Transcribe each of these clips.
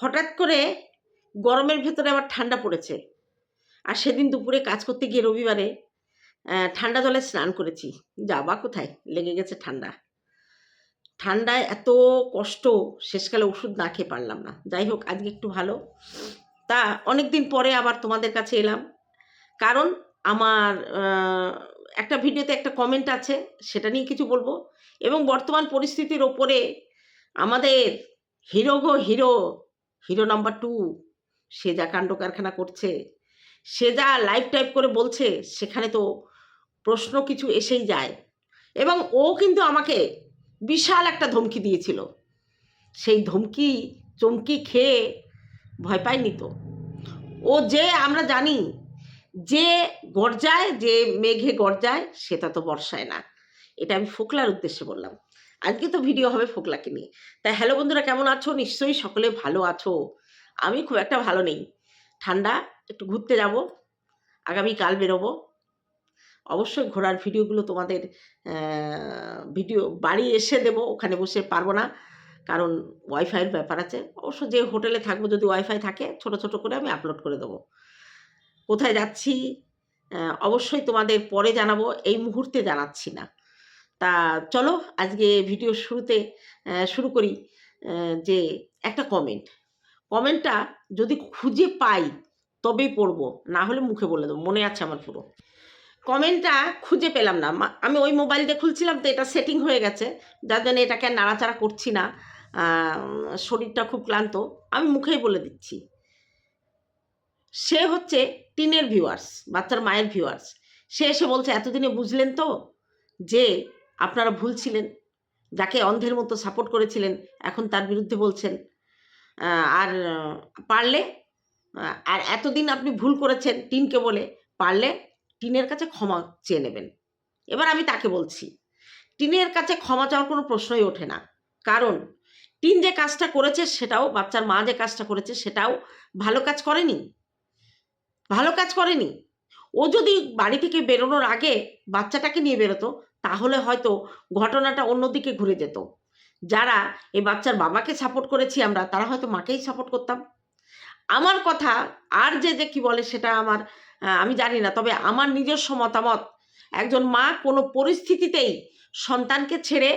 হঠাৎ করে গরমের ভেতরে আবার ঠান্ডা পড়েছে। আর সেদিন দুপুরে কাজ করতে গিয়ে রবিবারে ঠান্ডা জলে স্নান করেছি। যাবা কোথায়? লেগে গেছে ঠান্ডা। ঠান্ডায় এত কষ্ট, শেষকালে ওষুধ না খেয়ে পারলাম না। যাই হোক, আজকে একটু ভালো। তা অনেক দিন পরে আবার তোমাদের কাছে এলাম। কারণ আমার একটা ভিডিওতে একটা কমেন্ট আছে, সেটা নিয়ে কিছু বলব। এবং বর্তমান পরিস্থিতির ওপরে আমাদের hero go hero hero number two, সে যা কাণ্ড কারখানা করছে, সে যা লাইভ টাইপ করে বলছে, সেখানে তো প্রশ্ন কিছু এসেই যায়। এবং ও কিন্তু আমাকে বিশাল একটা ধমকি দিয়েছিল। সেই ধমকি, চমকি খেয়ে ভয় পায়নি তো। ও যে আমরা জানি, যে গর্জায়, যে মেঘে গর্জায়, সেটা তো বর্ষায় না। এটা আমি ফোকলার উদ্দেশ্যে বললাম। আজকে তো ভিডিও হবে ফোকলাকে নিয়ে। তাই হ্যালো বন্ধুরা, কেমন আছো? নিশ্চয়ই সকলে ভালো আছো। আমি খুব একটা ভালো নেই। ঠান্ডা, একটু ঘুরতে যাব। আগামী কাল বেরোবো। অবশ্যই ঘোরার ভিডিওগুলো তোমাদের ভিডিও বাড়ি এসে দেবো। ওখানে বসে পারব না। কারণ ওয়াইফাইয়ের ব্যাপার আছে। অবশ্য যে হোটেলে থাকব, যদি ওয়াইফাই থাকে, ছোট ছোট করে আমি আপলোড করে দেবো। কোথায় যাচ্ছি? অবশ্যই তোমাদের পরে জানাব। এই মুহূর্তে জানাচ্ছি না। তা চলো আজকে ভিডিও শুরুতে শুরু করি যে একটা কমেন্ট কমেন্টটা যদি খুঁজে পাই তবেই পড়ব, না হলে মুখে বলে দেবো, মনে আছে আমার পুরো। কমেন্টটা খুঁজে পেলাম না আমি ওই মোবাইল দিয়ে খুলছিলাম তো এটা সেটিং হয়ে গেছে, যার জন্য এটাকে নাড়াচাড়া করছি না শরীরটা খুব ক্লান্ত, আমি মুখেই বলে দিচ্ছি। সে হচ্ছে টিনের ভিউয়ার্স বাচ্চার মায়ের ভিউয়ার্স সে এসে বলছে, এতদিনে বুঝলেন তো যে আপনারা ভুল ছিলেন যাকে অন্ধের মতো সাপোর্ট করেছিলেন, এখন তার বিরুদ্ধে বলছেন। আর, পারলে আর এতদিন আপনি ভুল করেছেন টিনকে বলে, পারলে টিনের কাছে ক্ষমা চেয়ে নেবেন। এবার আমি তাকে বলছি, টিনের কাছে ক্ষমা চাওয়ার কোনো প্রশ্নই ওঠে না। কারণ, টিন যে কাজটা করেছে সেটাও, বাচ্চার মা যে কাজটা করেছে সেটাও ভালো কাজ করেনি। ভালো কাজ করেনি। ও যদি বাড়ি থেকে বেরোনোর আগে বাচ্চাটাকে নিয়ে বেরোতো তাহলে হয়তো ঘটনাটা অন্যদিকে ঘুরে যেত। যারা এই বাচ্চার বাবাকে সাপোর্ট করেছি আমরা, তারা হয়তো মাকেই সাপোর্ট করতাম। আমার কথা আর যে যে কি বলে সেটা আমার আমি জানি না, তবে আমার নিজস্ব মতামত, একজন মা কোনো পরিস্থিতিতেই সন্তানকে ছেড়ে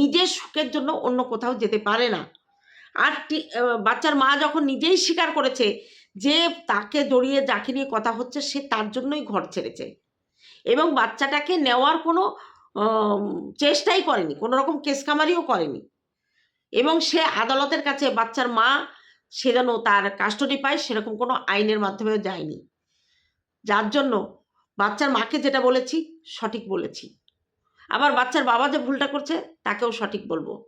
নিজের সুখের জন্য অন্য কোথাও যেতে পারে না। আর বাচ্চার মা যখন নিজেই স্বীকার করেছে যে তাকে জড়িয়ে যাকে নিয়ে কথা হচ্ছে, সে তার জন্যই ঘর ছেড়েছে। এবং বাচ্চাটাকে নেওয়ার কোনো চেষ্টাই করেনি কোনো রকম কেসকামারিও করেনি। এবং সে আদালতের কাছে বাচ্চার মা সে যেন তার কাস্টডি পায়, সেরকম কোনো আইনের মাধ্যমেও যায়নি। যার জন্য বাচ্চার মাকে যেটা বলেছি, সঠিক বলেছি। আবার বাচ্চার বাবা যে ভুলটা করছে, তাকেও সঠিক বলব।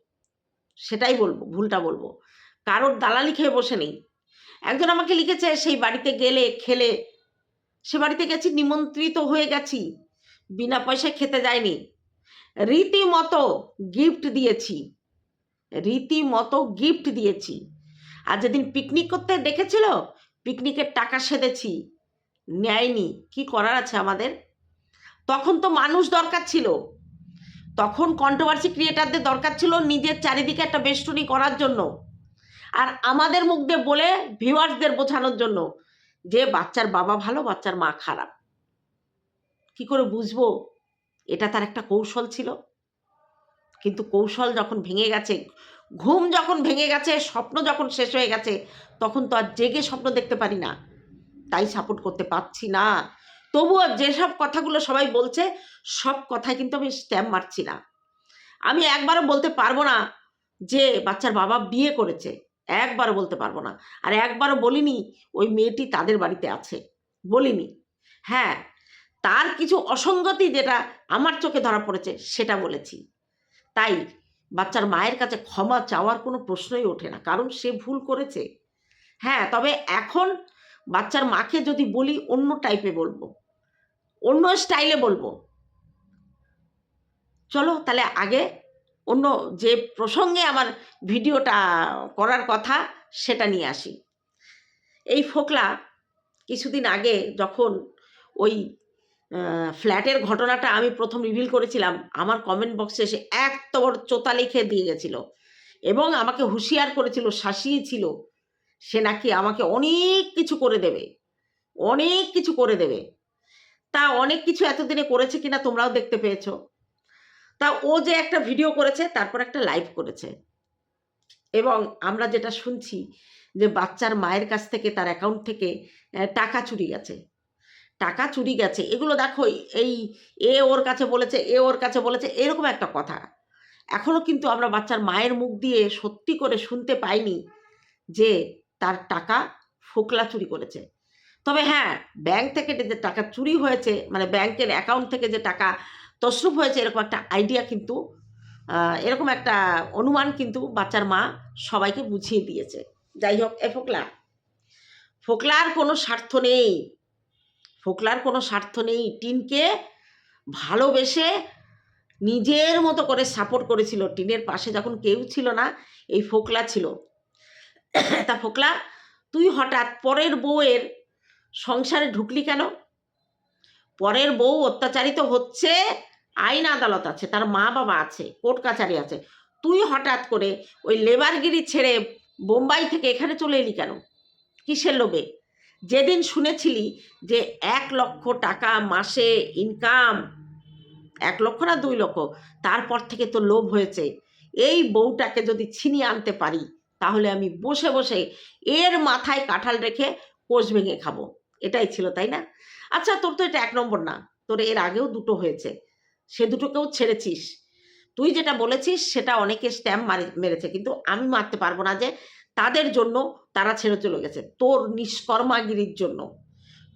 সেটাই বলব, ভুলটা বলব। কারোর দালালি খেয়ে বসে নেই। একজন আমাকে লিখেছে, সেই বাড়িতে গেলে, খেলে, সে বাড়িতে গেছি, নিমন্ত্রিত হয়ে গেছি। বিনা পয়সায় খেতে যায়নি। রীতিমতো গিফট দিয়েছি। রীতিমতো গিফট দিয়েছি। আর যেদিন পিকনিক করতে ডেকেছিল পিকনিকের টাকা সেধেছি। নেয়নি। কি করার আছে আমাদের? তখন তো মানুষ দরকার ছিল। তখন কন্ট্রোভার্সি ক্রিয়েটারদের দরকার ছিল নিজের চারিদিকে একটা বেষ্টনী করার জন্য। আর আমাদের মুখ দিয়ে বলে ভিউয়ার্সদের বোঝানোর জন্য যে বাচ্চার বাবা ভালো, বাচ্চার মা খারাপ। কি করে বুঝব? এটা তার একটা কৌশল ছিল। কিন্তু কৌশল যখন ভেঙে গেছে, ঘুম যখন ভেঙে গেছে, স্বপ্ন যখন শেষ হয়ে গেছে, তখন তো আর জেগে স্বপ্ন দেখতে পারি না। তাই সাপোর্ট করতে পারছি না। তবুও যেসব কথাগুলো সবাই বলছে, সব কথায় কিন্তু আমি স্ট্যাম্প মারছি না। আমি একবারও বলতে পারব না যে বাচ্চার বাবা বিয়ে করেছে। একবারও বলতে পারব না। আর একবারও বলিনি, ওই মেয়েটি তাদের বাড়িতে আছে। বলিনি। হ্যাঁ তার কিছু অসঙ্গতি যেটা আমার চোখে ধরা পড়েছে, সেটা বলেছি। তাই বাচ্চার মায়ের কাছে ক্ষমা চাওয়ার কোনো প্রশ্নই ওঠে না, কারণ সে ভুল করেছে। হ্যাঁ তবে এখন বাচ্চার মাকে যদি বলি, অন্য টাইপে বলব, অন্য স্টাইলে বলব। চলো তাহলে আগে অন্য যে প্রসঙ্গে আমার ভিডিওটা করার কথা, সেটা নিয়ে আসি। এই ফোকলা কিছুদিন আগে যখন ওই ফ্ল্যাটের ঘটনাটা আমি প্রথম রিভিল করেছিলাম। আমার কমেন্ট বক্সে এসে এত বড় চোতা লিখে দিয়ে গেছিল। এবং আমাকে হুঁশিয়ার করেছিল শাসিয়েছিল সে নাকি আমাকে অনেক কিছু করে দেবে, অনেক কিছু করে দেবে। তা অনেক কিছু এতদিনে করেছে কিনা তোমরাও দেখতে পেয়েছ। তা ও যে একটা ভিডিও করেছে, তারপর একটা লাইভ করেছে। এবং আমরা যেটা শুনছি যে বাচ্চার মায়ের কাছ থেকে, তার অ্যাকাউন্ট থেকে টাকা চুরি গেছে। টাকা চুরি গেছে। এগুলো দেখো, এই এ ওর কাছে বলেছে, এ ওর কাছে বলেছে, এরকম একটা কথা। এখনও কিন্তু আমরা বাচ্চার মায়ের মুখ দিয়ে সত্যি করে শুনতে পাইনি যে তার টাকা ফোকলা চুরি করেছে। তবে হ্যাঁ ব্যাংক থেকে যে টাকা চুরি হয়েছে মানে ব্যাংকের অ্যাকাউন্ট থেকে যে টাকা তসরুপ হয়েছে, এরকম একটা আইডিয়া কিন্তু এরকম একটা অনুমান কিন্তু বাচ্চার মা সবাইকে বুঝিয়ে দিয়েছে। যাই হোক, এ ফোকলা। ফোকলার কোনো স্বার্থ নেই। ফোকলার কোনো স্বার্থ নেই। টিনকে ভালোবেসে নিজের মতো করে সাপোর্ট করেছিল। টিনের পাশে যখন কেউ ছিল না, এই ফোকলা ছিল। তা ফোকলা, তুই হঠাৎ পরের বউয়ের সংসারে ঢুকলি কেন? পরের বউ অত্যাচারিত হচ্ছে, আইন আদালত আছে, তার মা বাবা আছে, কোর্ট কাছারি আছে। তুই হঠাৎ করে ওই লেবারগিরি ছেড়ে বোম্বাই থেকে এখানে চলে এলি কেন? কিসের লোভে? যেদিন শুনেছিলি যে এক লক্ষ টাকা মাসে ইনকাম এক লক্ষ না দুই লক্ষ, তারপর থেকে তো লোভ হয়েছে। এই বউটাকে যদি ছিনিয়ে আনতে পারি, তাহলে আমি বসে বসে এর মাথায় কাঁঠাল রেখে কোষ ভেঙে খাব। এটাই ছিল, তাই না? আচ্ছা তোর তো এটা এক নম্বর না। তোর এর আগেও দুটো হয়েছে। সে দুটোকেও ছেড়েছিস। তুই যেটা বলেছিস, সেটা অনেকে স্ট্যাম্প মারি, মেরেছে। কিন্তু আমি মারতে পারব না যে তাদের জন্য তারা ছেড়ে চলে গেছে। তোর নিষ্কর্মাগিরির জন্য।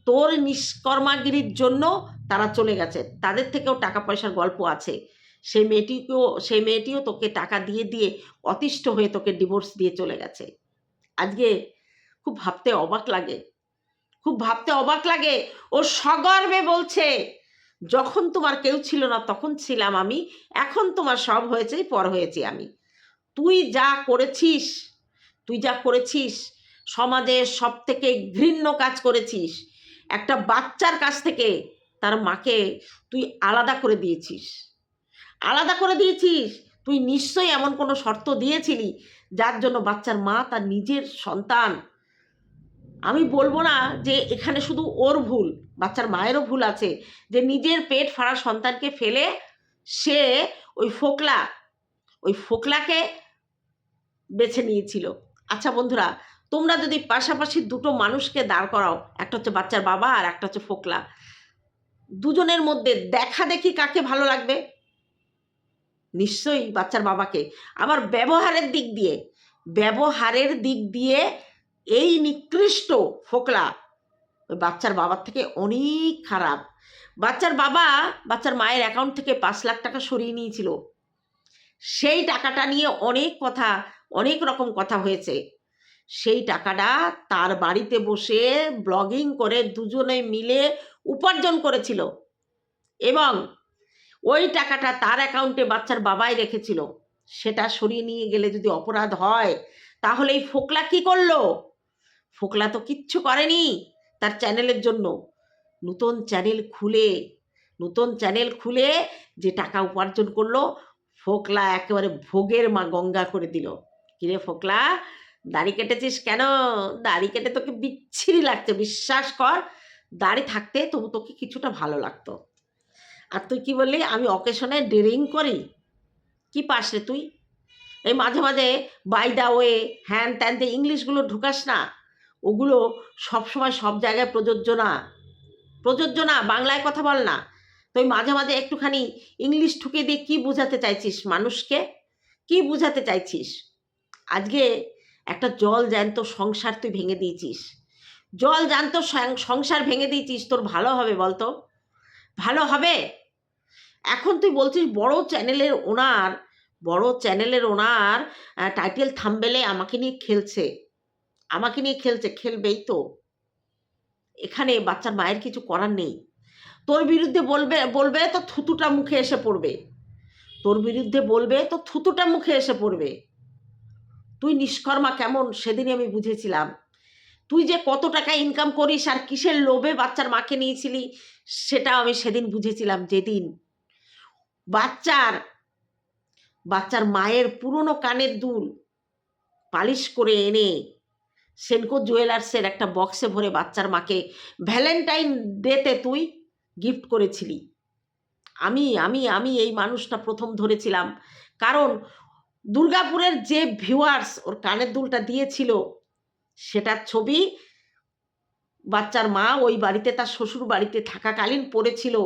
তোর নিষ্কর্মাগিরির জন্য তারা চলে গেছে। তাদের থেকেও টাকা পয়সার গল্প আছে। সেই মেয়েটিকেও সেই মেয়েটিও তোকে টাকা দিয়ে দিয়ে অতিষ্ঠ হয়ে তোকে ডিভোর্স দিয়ে চলে গেছে। আজকে খুব ভাবতে অবাক লাগে। খুব ভাবতে অবাক লাগে। ও সগর্বে বলছে, যখন তোমার কেউ ছিল না, তখন ছিলাম আমি। এখন তোমার সব হয়েছে, পর হয়েছি আমি। তুই যা করেছিস তুই যা করেছিস, সমাজের সব থেকে ঘৃণ্য কাজ করেছিস, একটা বাচ্চার কাছ থেকে তার মাকে তুই আলাদা করে দিয়েছিস। আলাদা করে দিয়েছিস, তুই নিশ্চয়ই এমন কোনো শর্ত দিয়েছিলি যার জন্য বাচ্চার মা তার নিজের সন্তান। আমি বলব না যে এখানে শুধু ওর ভুল, বাচ্চার মায়েরও ভুল আছে, যে নিজের পেট ফাড়া সন্তানকে ফেলে সে ওই ফোকলা, ওই ফোকলাকে বেছে নিয়েছিল। আচ্ছা বন্ধুরা, তোমরা যদি পাশাপাশি দুটো মানুষকে দাঁড় করাও, একটা হচ্ছে বাচ্চার বাবা আর একটা হচ্ছে ফোকলা, দুজনের মধ্যে দেখা দেখি কাকে ভালো লাগবে? নিশ্চয়ই বাচ্চার বাবাকে। আবার ব্যবহারের দিক দিয়ে, ব্যবহারের দিক দিয়ে এই নিকৃষ্ট ফোকলা ওই বাচ্চার বাবার থেকে অনেক খারাপ। বাচ্চার বাবা বাচ্চার মায়ের অ্যাকাউন্ট থেকে পাঁচ লাখ টাকা সরিয়ে নিয়েছিল। সেই টাকাটা নিয়ে অনেক কথা অনেক রকম কথা হয়েছে। সেই টাকাটা তার বাড়িতে বসে ব্লগিং করে দুজনে মিলে উপার্জন করেছিল এবং ওই টাকাটা তার অ্যাকাউন্টে বাচ্চার বাবাই রেখেছিল। সেটা সরিয়ে নিয়ে গেলে যদি অপরাধ হয়, তাহলে এই ফোকলা কি করল? ফোকলা তো কিচ্ছু করেনি তার চ্যানেলের জন্য। নতুন চ্যানেল খুলে, নতুন চ্যানেল খুলে যে টাকা উপার্জন করল, ফোকলা একেবারে ভোগের মা গঙ্গা করে দিল। কিরে ফোকলা, দাড়ি কেটেছিস কেন? দাড়ি কেটে তোকে বিচ্ছিরি লাগছে, বিশ্বাস কর। দাড়ি থাকতে তবু তোকে কিছুটা ভালো লাগতো। আর তুই কি বললি? আমি অকেশনে ড্রিং করি। কি পাস রে তুই? এই মাঝে মাঝে বাই দা ওয়ে হ্যান ত্যান ইংলিশগুলো ঢুকাস না। ওগুলো সবসময় সব জায়গায় প্রযোজ্য না। প্রযোজ্য না, বাংলায় কথা বল না। তুই মাঝে মাঝে একটুখানি ইংলিশ ঠুকে দিয়ে কী বোঝাতে চাইছিস মানুষকে? কি বোঝাতে চাইছিস? আজকে একটা জল জ্যান্ত সংসার তুই ভেঙে দিয়েছিস। জল জ্যান্ত সংসার ভেঙে দিয়েছিস, তোর ভালো হবে বলতো? ভালো হবে? এখন তুই বলছিস বড় চ্যানেলের ওনার, বড় চ্যানেলের ওনার টাইটেল থাম্বেলে আমাকে নিয়ে খেলছে। আমাকে নিয়ে খেলছে, খেলবেই তো। এখানে বাচ্চার মায়ের কিছু করার নেই। তোর বিরুদ্ধে বলবে বলবে তো থুতুটা মুখে এসে পড়বে। তোর বিরুদ্ধে বলবে তো থুতুটা মুখে এসে পড়বে। তুই নিষ্কর্মা কেমন? সেদিনই আমি বুঝেছিলাম। তুই যে কত টাকা ইনকাম করিস আর কিসের লোভে বাচ্চার মাকে নিয়েছিলি সেটা আমি সেদিন বুঝেছিলাম যেদিন। বাচ্চার বাচ্চার মায়ের পুরনো কানের দুল পালিশ করে এনে সেনকো জুয়েলার্সের একটা বক্সে ভরে বাচ্চার মাকে ভ্যালেন্টাইন ডেতে তুই গিফট করেছিলি। আমি আমি আমি এই মানুষটা প্রথম ধরেছিলাম। কারণ দুর্গাপুরের যে ভিউয়ার্স ওর কানের দুলটা দিয়েছিল, সেটার ছবি বাচ্চার মা ওই বাড়িতে তার শ্বশুর বাড়িতে থাকাকালীন পড়েছিল।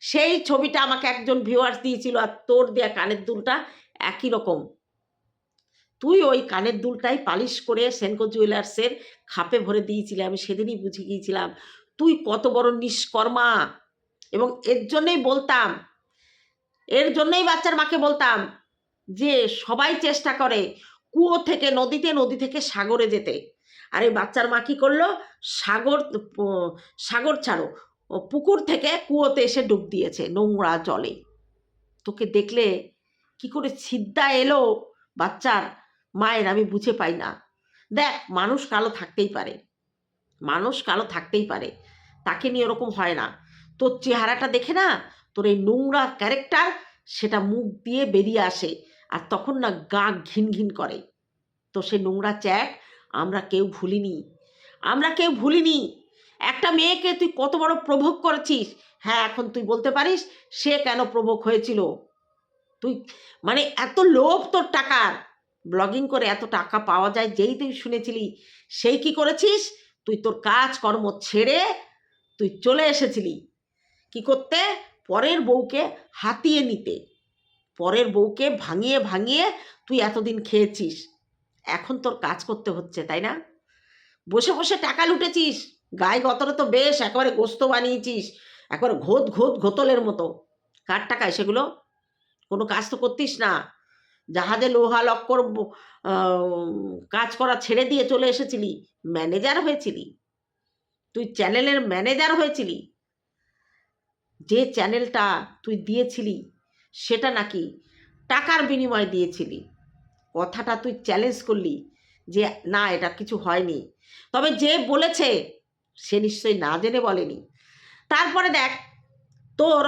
সেই ছবিটা আমাকে একজন ভিউয়ার্স দিয়েছিল আর তোর দেয়া কানের দুলটা একই রকম। তুই ওই কানের দুলটাই পালিশ করে সেনকো জুয়েলার্সের খাপে ভরে দিয়েছিলি, আমি সেদিনই বুঝে গিয়েছিলাম। তুই কত বড় নিষ্কর্মা। এবং এর জন্যই বলতাম, এর জন্যই বাচ্চার মাকে বলতাম যে সবাই চেষ্টা করে কুয়ো থেকে নদীতে, নদী থেকে সাগরে যেতে। আর এই বাচ্চার মা কী করল? সাগর সাগর ছাড়ো। পুকুর থেকে কুয়োতে এসে ডুব দিয়েছে নোংরা জলে। তোকে দেখলে কি করে সিদ্ধা এলো বাচ্চার মায়ের আমি বুঝে পাই না। দেখ, মানুষ কালো থাকতেই পারে। মানুষ কালো থাকতেই পারে। তাকে নিয়ে ওরকম হয় না। তোর চেহারাটা দেখে না? তোর এই নোংরা ক্যারেক্টার সেটা মুখ দিয়ে বেরিয়ে আসে। আর তখন না গা ঘিন ঘিন করে। তো সে নোংরা চ্যাট আমরা কেউ ভুলিনি। আমরা কেউ ভুলিনি। একটা মেয়েকে তুই কত বড় প্রভোগ করেছিস? হ্যাঁ এখন তুই বলতে পারিস সে কেন প্রভোগ হয়েছিল? তুই মানে এত লোভ তোর টাকার। ব্লগিং করে এত টাকা পাওয়া যায় যেই তুই শুনেছিলি। সেই কি করেছিস? তুই তোর কাজ কর্ম ছেড়ে তুই চলে এসেছিলি। কি করতে? পরের বউকে হাতিয়ে নিতে। পরের বউকে ভাঙিয়ে ভাঙিয়ে তুই এতদিন খেয়েছিস। এখন তোর কাজ করতে হচ্ছে, তাই না? বসে বসে টাকা লুটেছিস। গায়ে গতরে তো বেশ, একেবারে গোস্ত বানিয়েছিস। একবারে ঘোত ঘোত, ঘোতলের মতো। কার টাকায় সেগুলো? কোনো কাজ তো করতিস না। জাহাজে লোহা, লক্কর কাজ করা ছেড়ে দিয়ে চলে এসেছিলি, ম্যানেজার হয়েছিলি। তুই চ্যানেলের ম্যানেজার হয়েছিলি। যে চ্যানেলটা তুই দিয়েছিলি সেটা নাকি টাকার বিনিময়ে দিয়েছিলি? কথাটা তুই চ্যালেঞ্জ করলি যে, না, এটা কিছু হয়নি। তবে যে বলেছে, সে নিশ্চয়ই না জেনে বলেনি। তারপরে দেখ, তোর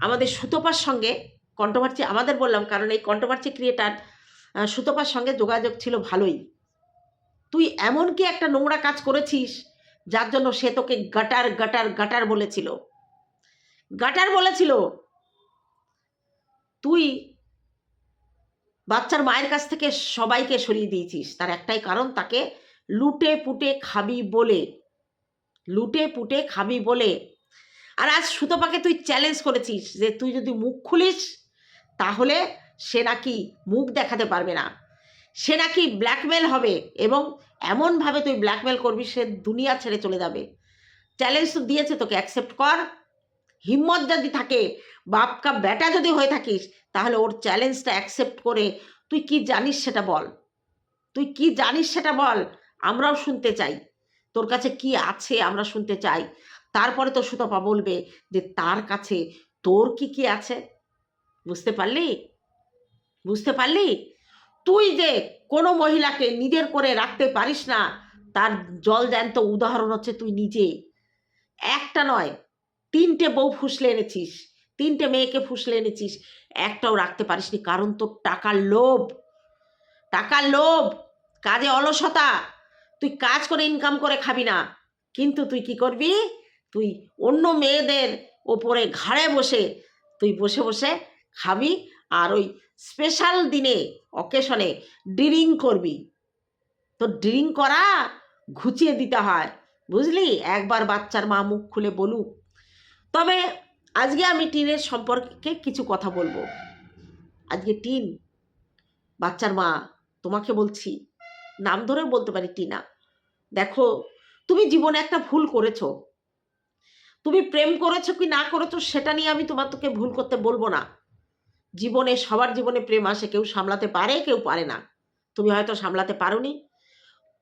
আমাদের সুতপার সঙ্গে কন্ট্রোভার্সি আমাদের বললাম, কারণ এই কন্ট্রোভার্সি ক্রিয়েটার সুতপার সঙ্গে যোগাযোগ ছিল ভালোই। তুই এমন কি একটা নোংরা কাজ করেছিস, যার জন্য সে তোকে গাটার গাটার গাটার বলেছিল? গাটার বলেছিল তুই বাচ্চার মায়ের কাছ থেকে সবাইকে সরিয়ে দিয়েছিস। তার একটাই কারণ, তাকে লুটে পুটে খাবি বলে। লুটে পুটে খাবি বলে। আর আজ সুতপাকে তুই চ্যালেঞ্জ করেছিস যে তুই যদি মুখ খুলিস, তাহলে সে নাকি মুখ দেখাতে পারবে না। সে নাকি ব্ল্যাকমেল হবে এবং এমনভাবে তুই ব্ল্যাকমেল করবি, সে দুনিয়া ছেড়ে চলে যাবে। চ্যালেঞ্জ তো দিয়েছে তোকে অ্যাকসেপ্ট কর। হিম্মত যদি থাকে বাপকা বেটা যদি হয়ে থাকিস, তাহলে ওর চ্যালেঞ্জটা অ্যাকসেপ্ট করে তুই কি জানিস সেটা বল। তুই কি জানিস সেটা বল, আমরাও শুনতে চাই। তোর কাছে কি আছে আমরা শুনতে চাই। তারপরে তো সুতপা বলবে যে, তার কাছে তোর কি কি আছে? বুঝতে পারলি? বুঝতে পারলি? তুই যে কোনো মহিলাকে নিজের করে রাখতে পারিস না, তার জল জ্যান্ত উদাহরণ হচ্ছে তুই নিজে। একটা নয় তিনটে বউ ফুসলে এনেছিস, তিনটে মেয়েকে ফুসলে এনেছিস, একটাও রাখতে পারিসনি কারণ তোর টাকার লোভ। টাকার লোভ, কাজে অলসতা, তুই কাজ করে ইনকাম করে খাবি না। কিন্তু তুই কি করবি? তুই অন্য মেয়েদের ওপরে ঘাড়ে বসে, তুই বসে বসে খাবি আর ওই স্পেশাল দিনে অকেশনে ড্রিঙ্ক করবি। তো ড্রিঙ্ক করা ঘুচিয়ে দিতে হয়, বুঝলি? একবার বাচ্চার মা মুখ খুলে বলুক তবে আজকে আমি টিনের সম্পর্কে কিছু কথা বলব। আজকে টিন, বাচ্চার মা, তোমাকে বলছি, নাম ধরে বলতে পারি টিনা। দেখো, তুমি জীবনে একটা ভুল করেছ। তুমি প্রেম করেছ কি না করেছ সেটা নিয়ে আমি তোমার তোকে ভুল করতে বলব না। জীবনে, সবার জীবনে প্রেম আসে, কেউ সামলাতে পারে, কেউ পারে না। তুমি হয়তো সামলাতে পারোনি।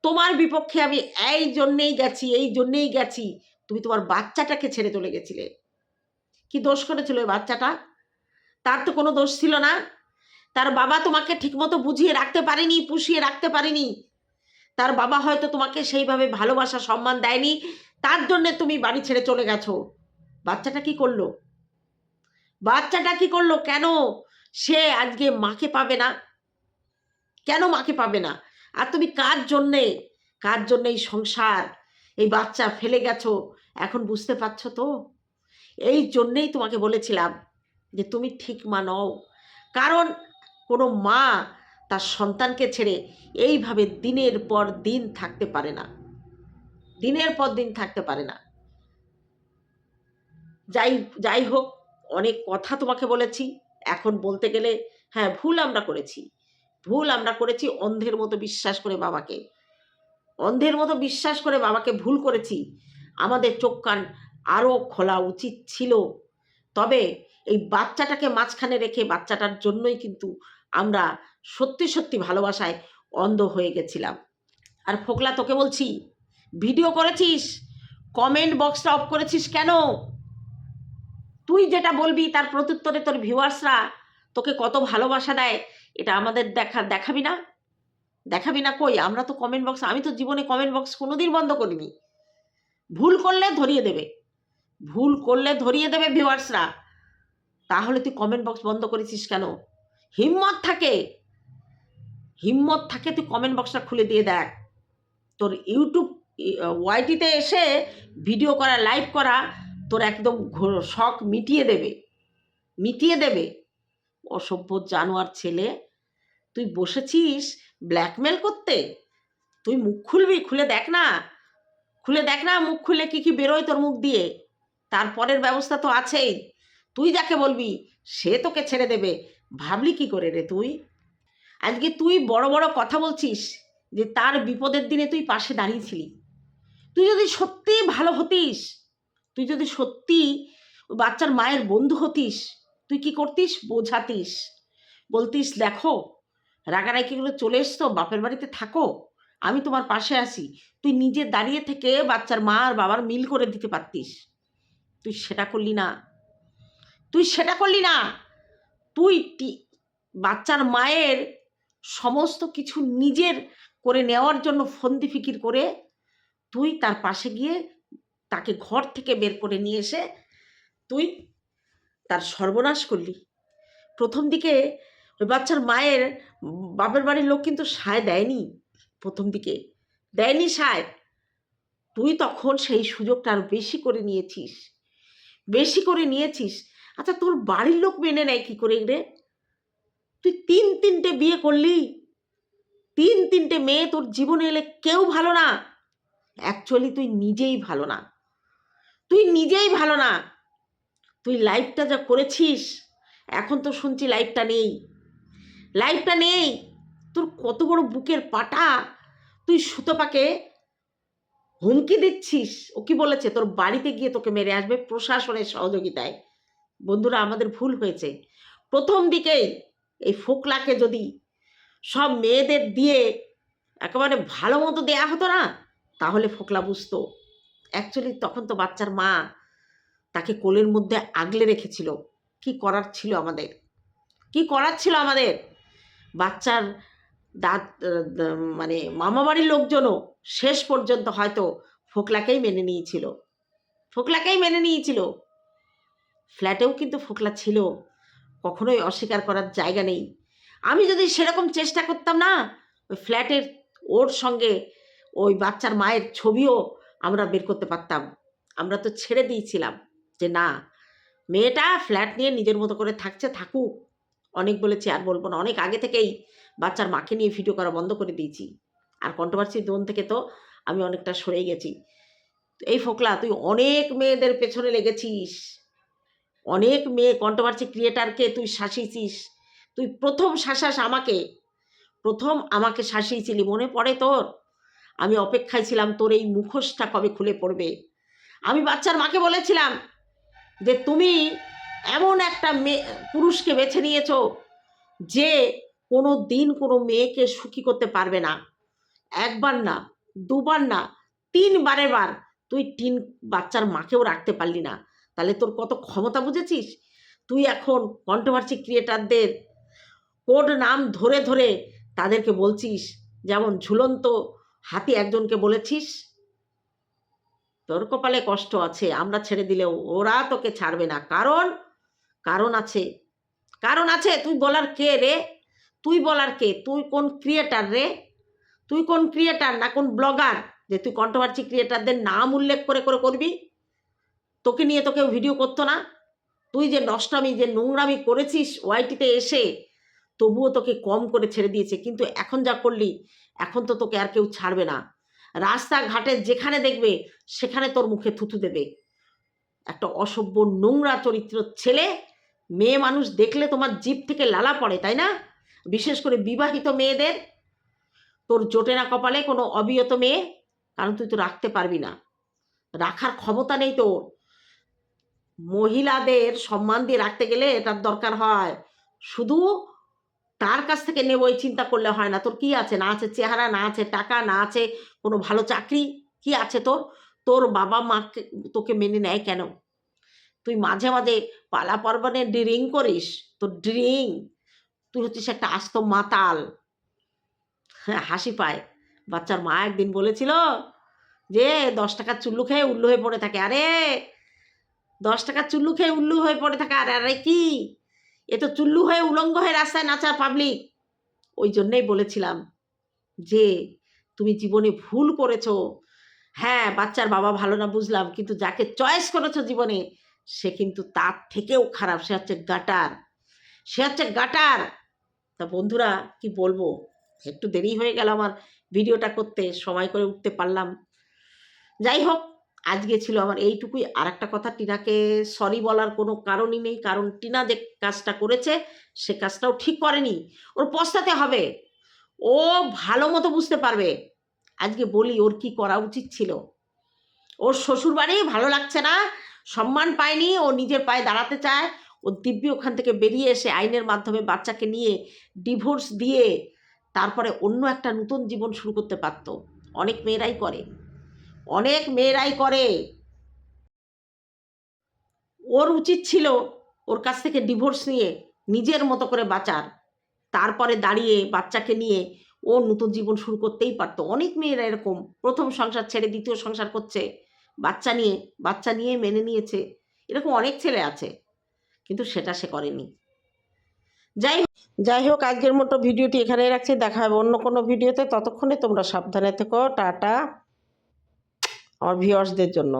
তোমার বিপক্ষে আমি এই জন্যেই গেছি, এই জন্যেই গেছি। তুমি তোমার বাচ্চাটাকে ছেড়ে চলে গেছিলে। কি দোষ করেছিল ওই বাচ্চাটা? তার তো কোনো দোষ ছিল না। তার বাবা তোমাকে ঠিকমতো বুঝিয়ে রাখতে পারেনি, পুষিয়ে রাখতে পারেনি। তার বাবা হয়তো তোমাকে সেইভাবে ভালোবাসা, সম্মান দেয়নি। তার জন্যে তুমি বাড়ি ছেড়ে চলে গেছো। বাচ্চাটা কি করল? বাচ্চাটা কি করল? কেন সে আজকে মাকে পাবে না? কেন মাকে পাবে না? আর তুমি কার জন্যে কার জন্যে এই সংসার, এই বাচ্চা ফেলে গেছো? এখন বুঝতে পারছ তো? এই জন্যেই তোমাকে বলেছিলাম যে তুমি ঠিক মা নও। কারণ কোনো মা তার সন্তানকে ছেড়ে এইভাবে দিনের পর দিন থাকতে পারে না। দিনের পর দিন থাকতে পারে না। যাই যাই হোক, অনেক কথা তোমাকে বলেছি। এখন বলতে গেলে হ্যাঁ ভুল আমরা করেছি। ভুল আমরা করেছি অন্ধের মতো বিশ্বাস করে বাবাকে। অন্ধের মতো বিশ্বাস করে বাবাকে ভুল করেছি। আমাদের চোখ কান আরও খোলা উচিত ছিল। তবে এই বাচ্চাটাকে মাঝখানে রেখে বাচ্চাটার জন্যই কিন্তু আমরা সত্যি সত্যি ভালোবাসায় অন্ধ হয়ে গেছিলাম। আর ফোকলা, তোকে বলছি ভিডিও করেছিস? কমেন্ট বক্সটা অফ করেছিস কেন? তুই যেটা বলবি তার প্রত্যুত্তরে তোর ভিউয়ার্সরা তোকে কত ভালোবাসা দেয়, এটা আমাদের দেখা, দেখাবি না? দেখাবি না কই? আমরা তো কমেন্ট বক্স আমি তো জীবনে কমেন্ট বক্স কোনোদিন বন্ধ করিনি। ভুল করলে ধরিয়ে দেবে। ভুল করলে ধরিয়ে দেবে ভিউয়ার্সরা। তাহলে তুই কমেন্ট বক্স বন্ধ করেছিস কেন? হিম্মত থাকে। হিম্মত থাকে তুই কমেন্ট বক্সটা খুলে দিয়ে দেখ। তোর ইউটিউব ওয়াইটিতে এসে ভিডিও করা লাইভ করা তোর একদম শখ মিটিয়ে দেবে। মিটিয়ে দেবে। অসভ্য জানোয়ার ছেলে, তুই বসেছিস ব্ল্যাকমেল করতে? তুই মুখ খুলবি, খুলে দেখ না। খুলে দেখ না মুখ খুলে কি কি বেরোয় তোর মুখ দিয়ে। তারপরের ব্যবস্থা তো আছেই। তুই যাকে বলবি, সে তোকে ছেড়ে দেবে। ভাবলি কি করে রে তুই? আজকে তুই বড় বড় কথা বলছিস যে তার বিপদের দিনে তুই পাশে দাঁড়িয়েছিলি তুই যদি সত্যি ভালো হতিস, তুই যদি সত্যি বাচ্চার মায়ের বন্ধু হতিস, তুই কি করতিস? বোঝাতিস। বলতিস, দেখো, রাগারাগিগুলো চলে এসছো, বাপের বাড়িতে থাকো, আমি তোমার পাশে আছি। তুই নিজে দাঁড়িয়ে থেকে বাচ্চার মা আর বাবার মিল করে দিতে পারতিস। তুই সেটা করলি না। তুই সেটা করলি না। তুই বাচ্চার মায়ের সমস্ত কিছু নিজের করে নেওয়ার জন্য ফন্দি ফিকির করে তুই তার পাশে গিয়ে তাকে ঘর থেকে বের করে নিয়ে এসে তুই তার সর্বনাশ করলি। প্রথম দিকে ওই বাচ্চার মায়ের বাপের বাড়ির লোক কিন্তু সায় দেয়নি প্রথম দিকে। দেয়নি সায়। তুই তখন সেই সুযোগটা আরও বেশি করে নিয়েছিস। বেশি করে নিয়েছিস? আচ্ছা তোর বাড়ির লোক মেনে নেয় কি করে রে? তুই তিন তিনটে বিয়ে করলি। তিন তিনটে মেয়ে তোর জীবনে এলে কেউ ভালো না। অ্যাকচুয়ালি তুই নিজেই ভালো না। তুই নিজেই ভালো না। তুই লাইফটা যা করেছিস, এখন তো শুনছি লাইফটা নেই। লাইফটা নেই। তোর কত বড় বুকের পাটা। তুই সুতপাকে হুমকি দিচ্ছিস? ও কি বলেছে? তোর বাড়িতে গিয়ে তোকে মেরে আসবে প্রশাসনের সহযোগিতায়। বন্ধুরা, আমাদের ভুল হয়েছে। প্রথম দিকেই এই ফোকলাকে যদি সব মেয়েদের দিয়ে একেবারে ভালো মতো দেয়া হতো না, তাহলে ফোকলা বুঝতো। অ্যাকচুয়ালি তখন তো বাচ্চার মা তাকে কোলের মধ্যে আগলে রেখেছিল। কি করার ছিল আমাদের? কি করার ছিল আমাদের? বাচ্চার দাঁত মানে মামাবাড়ির লোকজনও শেষ পর্যন্ত হয়তো ফোকলাকেই মেনে নিয়েছিল। ফোকলাকেই মেনে নিয়েছিল। ফ্ল্যাটেও কিন্তু ফোকলা ছিল। কখনোই অস্বীকার করার জায়গা নেই। আমি যদি সেরকম চেষ্টা করতাম না, ওই ফ্ল্যাটের ওর সঙ্গে ওই বাচ্চার মায়ের ছবিও আমরা বের করতে পারতাম। আমরা তো ছেড়ে দিয়েছিলাম যে না, মেয়েটা ফ্ল্যাট নিয়ে নিজের মতো করে থাকছে, থাকুক। অনেক বলেছি আর বলব না। অনেক আগে থেকেই বাচ্চার মাকে নিয়ে ভিডিও করা বন্ধ করে দিয়েছি। আর কন্ট্রোভার্সি জোন থেকে তো আমি অনেকটা সরে গেছি। এই ফোকলা, তুই অনেক মেয়েদের পেছনে লেগেছিস। অনেক মেয়ে কন্ট্রোভার্সি ক্রিয়েটারকে তুই শাসিয়েছিস। তুই প্রথম শাসাস আমাকে। প্রথম আমাকে শাসিয়েছিলি, মনে পড়ে তোর? আমি অপেক্ষায় ছিলাম তোর এই মুখোশটা কবে খুলে পড়বে? আমি বাচ্চার মাকে বলেছিলাম যে, তুমি এমন একটা মেয়ে পুরুষকে বেছে নিয়েছো যে কোনো দিন কোনো মেয়েকে সুখী করতে পারবে না। একবার না, দুবার না, তিনবারের বার তুই তিন বাচ্চার মাকেও রাখতে পারলি না। তাহলে তোর কত ক্ষমতা বুঝেছিস? তুই এখন কন্ট্রোভার্সি ক্রিয়েটারদের কোড নাম ধরে ধরে তাদেরকে বলছিস, যেমন ঝুলন্ত হাতি একজনকে বলেছিস, তোর কপালে কষ্ট আছে, আমরা ছেড়ে দিলেও ওরা তোকে ছাড়বে না। কারণ কারণ আছে কারণ আছে, তুই বলার কে রে? তুই বলার কে? তুই কোন ক্রিয়েটার রে? তুই কোন ক্রিয়েটার না কোন ব্লগার যে তুই কন্ট্রোভার্সি ক্রিয়েটারদের নাম উল্লেখ করে করে করবি? তোকে নিয়ে তো কেউ ভিডিও করতো না। তুই যে নষ্টামি, যে নোংরামি করেছিস ওয়াইটিতে এসে, তবুও তোকে কম করে ছেড়ে দিয়েছে। কিন্তু এখন যা করলি, এখন তো তোকে আর কেউ ছাড়বে না। রাস্তাঘাটে যেখানে দেখবে, সেখানে তোর মুখে থুতু দেবে। একটা অসভ্য, নোংরা চরিত্র ছেলে, মেয়ে মানুষ দেখলে তোমার জিভ থেকে লালা পড়ে, তাই না? বিশেষ করে বিবাহিত মেয়েদের তোর জোটে না কপালে কোনো অবিয়ত মেয়ে? কারণ তুই তো রাখতে পারবি না। রাখার ক্ষমতা নেই তোর। মহিলাদের সম্মান দিয়ে রাখতে গেলে এটার দরকার হয়। শুধু তার কাছ থেকে নেব এই চিন্তা করলে হয় না। তোর কি আছে? না আছে চেহারা, না আছে টাকা, না আছে কোনো ভালো চাকরি? কি আছে তোর? তোর বাবা মাকে তোকে মেনে নেয় কেন? তুই মাঝে মাঝে পালা পর্বণে ড্রিং করিস। তোর ড্রিং তুই হচ্ছিস একটা আস্ত মাতাল। হাসি পায়। বাচ্চার মা একদিন বলেছিল যে, দশ টাকার চুল্লু খেয়ে উল্লু হয়ে পড়ে থাকে। আরে, দশ টাকার চুল্লু খেয়ে উল্লু হয়ে পড়ে থাকে। আরে আরে, কি? এ তো চুল্লু হয়ে উলঙ্গ হয়ে রাস্তায় নাচা পাবলিক ওই জন্যেই বলেছিলাম যে, তুমি জীবনে ভুল করেছ। হ্যাঁ বাচ্চার বাবা ভালো না বুঝলাম, কিন্তু যাকে চয়েস করেছ জীবনে, সে কিন্তু তার থেকেও খারাপ। সে হচ্ছে গাটার সে হচ্ছে গাটার তা বন্ধুরা, কি বলব? একটু দেরি হয়ে গেল আমার ভিডিওটা করতে, সময় করে উঠতে পারলাম। যাই হোক, আজকে ছিল আমার এইটুকুই। আর একটা কথা, টিনাকে সরি বলার কোনো কারণই নেই, কারণ টিনা যে কাজটা করেছে, সে কাজটাও ঠিক করেনি। ওর পস্তাতে হবে। ও ভালো মতো বুঝতে পারবে। আজকে বলি, ওর কি করা উচিত ছিল? ওর শ্বশুর বাড়ি ভালো লাগছে না, সম্মান পায়নি, ও নিজের পায়ে দাঁড়াতে চায়। ও দিব্যি ওখান থেকে বেরিয়ে এসে আইনের মাধ্যমে বাচ্চাকে নিয়ে ডিভোর্স দিয়ে তারপরে অন্য একটা নতুন জীবন শুরু করতে পারতো। অনেক মেয়েরাই করে। অনেক মেয়েরাই করে। ওর উচিত ছিল ওর কাছ থেকে ডিভোর্স নিয়ে নিজের মতো করে বাঁচার। তারপরে দাঁড়িয়ে বাচ্চাকে নিয়ে ও নতুন জীবন শুরু করতেই পারতো। অনেক মেয়েরা এরকম। প্রথম সংসার ছেড়ে দ্বিতীয় সংসার করছে। বাচ্চা নিয়ে বাচ্চা নিয়ে মেনে নিয়েছে। এরকম অনেক ছেলে আছে। কিন্তু সেটা সে করেনি। যাই যাই হোক, আজকের মতো ভিডিওটি এখানেই রাখছি। দেখা হবে অন্য কোনো ভিডিওতে। ততক্ষণে তোমরা সাবধানে থেকো। টাটা। আমার ভিউয়ার্সদের জন্য।